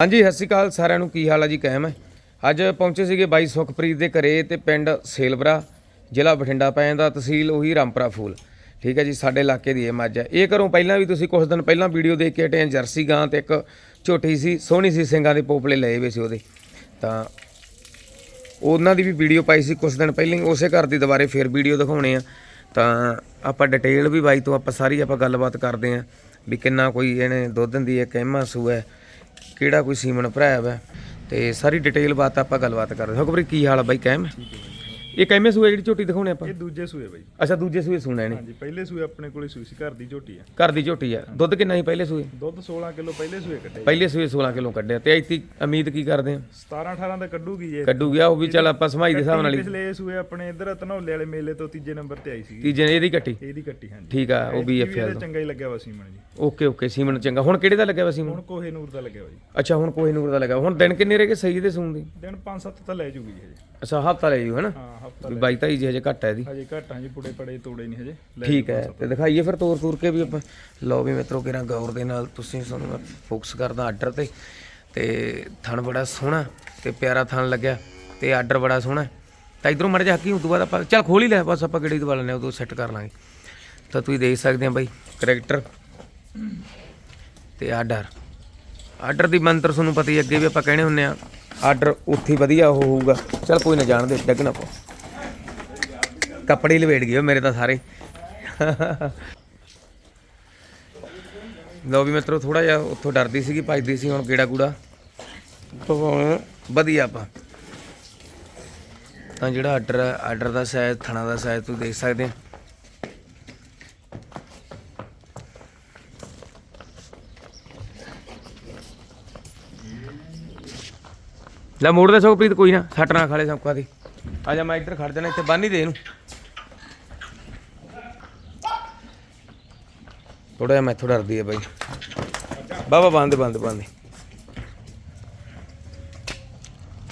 ਹਾਂਜੀ, ਸਤਿ ਸ਼੍ਰੀ ਅਕਾਲ ਸਾਰਿਆਂ ਨੂੰ। ਕੀ ਹਾਲ ਹੈ ਜੀ? ਕਾਇਮ ਹੈ ਅੱਜ ਪਹੁੰਚੇ ਸੀਗੇ ਬਾਈ ਸੁਖਪ੍ਰੀਤ ਦੇ ਘਰੇ ਤੇ ਪਿੰਡ ਸੇਲਵਰਾ, ਜ਼ਿਲ੍ਹਾ ਬਠਿੰਡਾ ਪੈ ਜਾਂਦਾ ਤਹਿਸੀਲ ਉਹੀ ਰਾਮਪੁਰਾ ਫੂਲ। ਠੀਕ ਹੈ ਜੀ, ਸਾਡੇ ਇਲਾਕੇ ਦੀ ਇਹ ਮੱਝ ਹੈ ਇਹ ਘਰੋਂ ਪਹਿਲਾਂ ਵੀ ਤੁਸੀਂ ਕੁਝ ਦਿਨ ਪਹਿਲਾਂ ਵੀਡੀਓ ਦੇਖ ਕੇ ਹਟੇ ਆ, ਜਰਸੀ ਗਾਂ ਤੇ ਇੱਕ ਝੋਟੀ ਸੀ, ਸੋਹਣੀ ਸੀ ਸਿੰਘਾਂ ਦੇ ਪੋਪਲੇ ਲਏ ਹੋਏ ਸੀ ਉਹਦੇ। ਤਾਂ ਉਹਨਾਂ ਦੀ ਵੀ ਵੀਡੀਓ ਪਾਈ ਸੀ ਕੁਝ ਦਿਨ ਪਹਿਲਾਂ ਹੀ, ਉਸੇ ਘਰ ਦੀ ਦੁਬਾਰੇ ਫੇਰ ਵੀਡੀਓ ਦਿਖਾਉਣੇ ਆ। ਤਾਂ ਆਪਾਂ ਡਿਟੇਲ ਵੀ ਬਾਈ ਤੋਂ ਆਪਾਂ ਸਾਰੀ ਆਪਾਂ ਗੱਲਬਾਤ ਕਰਦੇ ਆ ਵੀ ਕਿੰਨਾ ਕੋਈ ਇਹਨੇ ਦੁੱਧ ਦਿੰਦੀ ਹੈ ਕਹਿਮਾ ਸੂ ਹੈ। ਕਿਹੜਾ ਕੋਈ ਸੀਮਨ ਭਰਾਇਆ ਵਾ? ਤੇ ਸਾਰੀ ਡਿਟੇਲ ਬਾਤ ਆਪਾਂ ਗੱਲਬਾਤ ਕਰਦੇ ਹਾਂ। ਖਬਰ ਕੀ ਹਾਲ ਆ ਬਾਈ? ਕਾਇਮ ਇਹ ਕਹਿਮੇ ਸੂਏ ਜਿਹੜੀ ਝੋਟੀ ਦਿਖਾਉਣੇ ਆਪਾਂ? ਇਹ ਦੂਜੇ ਸੂਏ ਬਾਈ। ਅੱਛਾ ਦੂਜੇ ਸੂਏ ਸੁਣਿਆ ਇਹਨੇ ਹਾਂਜੀ ਪਹਿਲੇ ਸੂਏ ਆਪਣੇ ਕੋਲੇ ਸੂਈ ਸੀ ਘਰ ਦੀ ਝੋਟੀ ਆ। ਘਰ ਦੀ ਝੋਟੀ ਆ। ਦੁੱਧ ਕਿੰਨਾ ਸੀ ਪਹਿਲੇ ਸੂਏ? ਦੁੱਧ 16 ਕਿਲੋ ਪਹਿਲੇ ਸੂਏ ਕੱਢੇ ਪਹਿਲੇ ਸੂਏ 16 ਕਿਲੋ ਕੱਢਿਆ। ਤੇ ਇੱਥੇ ਉਮੀਦ ਕੀ ਕਰਦੇ ਆ? 17 18 ਦਾ ਕੱਢੂਗੀ ਜੇ। ਕੱਢੂ ਗਿਆ ਉਹ ਵੀ ਚੱਲ ਆਪਾਂ ਸਮਾਈ ਦੇ ਹਿਸਾਬ ਨਾਲ ਹੀ। ਪਿਛਲੇ ਸੂਏ ਆਪਣੇ ਇਧਰ ਧਨੌਲੇ ਵਾਲੇ ਮੇਲੇ ਤੋਂ ਤੀਜੇ ਨੰਬਰ ਤੇ ਆਈ ਸੀ ਤੀਜੇ ਨੇ ਇਹਦੀ ਕੱਟੀ? ਇਹਦੀ ਕੱਟੀ ਹਾਂਜੀ। ਠੀਕ ਆ ਉਹ ਵੀ ਇਹ ਐਫ ਵੀ ਇਹਦਾ ਚੰਗਾ ਹੀ ਲੱਗਿਆ ਵਾ ਸੀਮਨ ਜੀ। ਓਕੇ ਓਕੇ ਸੀਮਨ ਚੰਗਾ। ਹੁਣ ਕਿਹੜੇ ਦਾ ਲੱਗਿਆ ਵਾ ਸੀਮਨ ਹੁਣ ਕੋਹੇ ਨੂਰ ਦਾ ਲੱਗਿਆ ਵਾ ਜੀ। ਅੱਛਾ ਹੁਣ ਕੋਈ ਨੂਰ ਦਾ ਲੱਗਾ ਹੁਣ ਦਿਨ ਕਿੰਨੇ ਰਹਿ ਗਏ ਸਹੀ ਦੇ ਸੂਣ ਦੀ? ਦਿਨ 5-7 ਤਾਂ ਲੈ ਜੂਗੀ ਜੀ। ਅੱਛਾ ਹਫਤਾ ਲੈ ਜੂ ਹੈਨਾ ਹਾਂ ਹਫਤਾ ਵੀ ਬਾਈ ਤਾਈ ਜੀ ਹਜੇ ਘੱਟ ਹੈ ਇਹਦੀ? ਹਜੇ ਘੱਟ ਜੀ ਪੁੜੇ ਪੜੇ ਤੋੜੇ ਨਹੀਂ ਹਜੇ। ਲੈ ਠੀਕ ਹੈ ਤੇ ਦਿਖਾਈਏ ਫਿਰ ਤੋਰ ਤੋਰ ਕੇ ਵੀ ਆਪਾਂ। ਲਓ ਵੀ ਮਿੱਤਰੋ ਕਿਰਾਂ ਗੌਰ ਦੇ ਨਾਲ ਤੁਸੀਂ ਮੈਂ ਫੋਕਸ ਕਰਦਾ ਆਰਡਰ ਤੇ। ਤੇ ਥਣ ਬੜਾ ਸੋਹਣਾ ਤੇ ਪਿਆਰਾ ਥਣ ਲੱਗਿਆ ਤੇ ਆਰਡਰ ਬੜਾ ਸੋਹਣਾ। ਤਾਂ ਇਧਰੋਂ ਮੜ ਜਾ ਹੱਕੀ ਉਸ ਤੋਂ ਬਾਅਦ ਆਪਾਂ ਚੱਲ ਖੋਲ ਹੀ ਲੈ ਬਸ ਆਪਾਂ ਕਿਹੜੀ ਦਵਾ ਲੈਣੇ ਉਦੋਂ ਸੈੱਟ ਕਰ ਲਾਂਗੇ। ਤਾਂ ਤੁਸੀਂ ਦੇਖ ਸਕਦੇ ਆ ਬਾਈ ਕਰੈਕਟਰ ਤੇ ਆਰਡਰ ਆਰਡਰ ਦੀ ਮੰਤਰ ਤੁਹਾਨੂੰ ਪਤਾ ਹੀ ਅੱਗੇ ਵੀ ਆਪਾਂ ਕਹਿੰਦੇ ਹੁੰਨੇ ਆ ਆਰਡਰ ਉੱਥੇ ਵਧੀਆ ਉਹ ਹੋਊਗਾ। ਚੱਲ ਕੋਈ ਨਾ ਜਾਣਦੇ ਡੱਗਣਾ ਪਾ ਕੱਪੜੇ ਹੀ ਲਵੇੜ ਗਏ ਮੇਰੇ ਤਾਂ ਸਾਰੇ। ਲਓ ਵੀ ਮਿੱਤਰੋ ਥੋੜਾ ਜਿਹਾ ਉੱਥੋਂ ਡਰਦੀ ਸੀਗੀ, ਭੱਜਦੀ ਸੀ ਹੁਣ ਕਿਹੜਾ ਕੂੜਾ। ਵਧੀਆ ਆਪਾਂ। ਤਾਂ ਜਿਹੜਾ ਆਰਡਰ ਆਰਡਰ ਦਾ ਸਾਈਜ਼ ਥਣਾ ਦਾ ਸਾਈਜ਼ ਤੁਸੀਂ ਦੇਖ ਸਕਦੇ ਆ ਲੈ ਮੋੜ ਦੇ ਸੁਖਪ੍ਰੀਤ ਕੋਈ ਨਾ, ਸੱਟ ਨਾ ਖਾਲੇ ਸੌਕਾ ਦੀ ਆ ਜਾ, ਮੈਂ ਇੱਧਰ ਖੜ ਜਾਣਾ, ਇੱਥੇ ਬੰਨ ਹੀ ਦੇ ਇਹਨੂੰ। ਥੋੜਾ ਜਿਹਾ ਮੈਥੋਂ ਡਰਦੀ ਹੈ ਬਾਈ। ਬਾਬਾ, ਬੰਦ ਬੰਦ ਬੰਦ।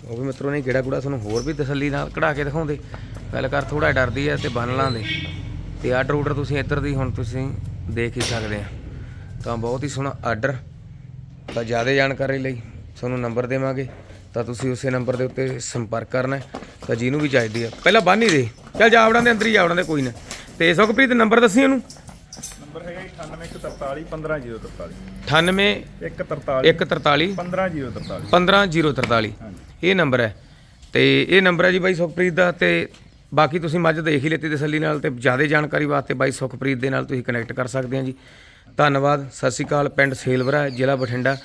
ਉਹ ਵੀ ਮਿੱਤਰੋ ਨੇ ਕਿਹੜਾ ਕੁੜਾ ਤੁਹਾਨੂੰ ਹੋਰ ਵੀ ਤਸੱਲੀ ਨਾਲ ਕਢਾ ਕੇ ਦਿਖਾਉਂਦੇ। ਗੱਲ ਕਰ ਥੋੜਾ ਡਰਦੀ ਹੈ ਤੇ ਬੰਨ ਲਾਂਦੇ। ਤੇ ਆਰਡਰ ਆਰਡਰ ਤੁਸੀਂ ਇੱਧਰ ਦੀ ਹੁਣ ਤੁਸੀਂ ਦੇਖ ਹੀ ਸਕਦੇ ਆ। ਤਾਂ ਬਹੁਤ ਹੀ ਸੋਹਣਾ ਆਰਡਰ। ਤਾਂ ਜ਼ਿਆਦਾ ਜਾਣਕਾਰੀ ਲਈ ਤੁਹਾਨੂੰ ਨੰਬਰ ਦੇਵਾਂਗੇ। ਤਾਂ ਤੁਸੀਂ ਉਸੇ ਨੰਬਰ ਦੇ ਉੱਤੇ ਸੰਪਰਕ ਕਰਨਾ। ਤਾਂ ਜਿਹਨੂੰ ਵੀ ਚਾਹੀਦੀ ਆ। ਪਹਿਲਾਂ ਬੰਨ ਹੀ ਦੇ। ਚੱਲ ਜਾ ਵੜਾਂ ਦੇ, ਅੰਦਰ ਹੀ ਜਾ ਵੜਾਂ ਦੇ, ਕੋਈ ਨਾ। ਤੇ ਸੁਖਪ੍ਰੀਤ, ਨੰਬਰ ਦੱਸੀ ਉਹਨੂੰ ਨੰਬਰ ਹੈਗਾ ਜੀ 9843 15043 98 143 143 15043 15043 ਇਹ ਨੰਬਰ ਹੈ। ਤੇ ਇਹ ਨੰਬਰ ਹੈ ਜੀ ਬਾਈ ਸੁਖਪ੍ਰੀਤ ਦਾ ਤੇ ਬਾਕੀ ਤੁਸੀਂ ਮੱਝ ਦੇਖ ਹੀ ਲਿੱਤੀ ਤਸੱਲੀ ਨਾਲ ਤੇ ਜ਼ਿਆਦਾ ਜਾਣਕਾਰੀ ਵਾਸਤੇ ਬਾਈ ਸੁਖਪ੍ਰੀਤ ਦੇ ਨਾਲ ਤੁਸੀਂ ਕਨੈਕਟ ਕਰ ਸਕਦੇ ਆ ਜੀ। ਧੰਨਵਾਦ ਸਤਿ ਸ਼੍ਰੀ ਅਕਾਲ ਪਿੰਡ ਸੇਲਵਰਾ ਜ਼ਿਲ੍ਹਾ ਬਠਿੰਡਾ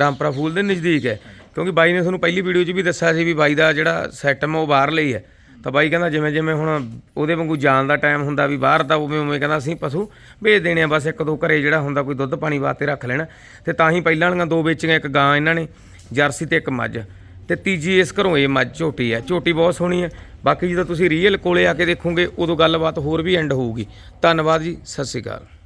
ਰਾਮਪੁਰਾ ਫੂਲ ਦੇ ਨਜ਼ਦੀਕ ਹੈ। ਕਿਉਂਕਿ ਬਾਈ ਨੇ ਤੁਹਾਨੂੰ ਪਹਿਲੀ ਵੀਡੀਓ 'ਚ ਵੀ ਦੱਸਿਆ ਸੀ ਵੀ ਬਾਈ ਦਾ ਜਿਹੜਾ ਸੈਟਮ ਉਹ ਬਾਹਰ ਲਈ ਹੈ। ਤਾਂ ਬਾਈ ਕਹਿੰਦਾ ਜਿਵੇਂ ਜਿਵੇਂ ਹੁਣ ਉਹਦੇ ਵਾਂਗੂ ਜਾਣ ਦਾ ਟਾਈਮ ਹੁੰਦਾ ਵੀ ਬਾਹਰ ਦਾ ਉਵੇਂ ਉਵੇਂ ਕਹਿੰਦਾ ਅਸੀਂ ਪਸ਼ੂ ਭੇਜ ਦੇਣੇ ਆ, ਬਸ ਇੱਕ ਦੋ ਘਰੇ ਜਿਹੜਾ ਹੁੰਦਾ ਕੋਈ ਦੁੱਧ ਪਾਣੀ ਵਾਸਤੇ ਰੱਖ ਲੈਣਾ। ਤੇ ਤਾਂ ਹੀ ਪਹਿਲਾਂ ਵਾਲੀਆਂ ਦੋ ਵੇਚੀਆਂ, ਇੱਕ ਗਾਂ ਇਹਨਾਂ ਨੇ, ਜਰਸੀ ਤੇ ਇੱਕ ਮੱਝ। ਤੇ ਤੀਜੀ ਇਸ ਘਰੋਂ ਇਹ ਮੱਝ ਝੋਟੀ ਹੈ ਝੋਟੀ ਬਹੁਤ ਸੋਹਣੀ ਹੈ ਬਾਕੀ ਜਦੋਂ ਤੁਸੀਂ ਰੀਅਲ ਕੋਲੇ ਆ ਕੇ ਦੇਖੋਗੇ, ਉਦੋਂ ਗੱਲਬਾਤ ਹੋਰ ਵੀ ਐਂਡ ਹੋਊਗੀ। ਧੰਨਵਾਦ ਜੀ, ਸਤਿ ਸ਼੍ਰੀ ਅਕਾਲ।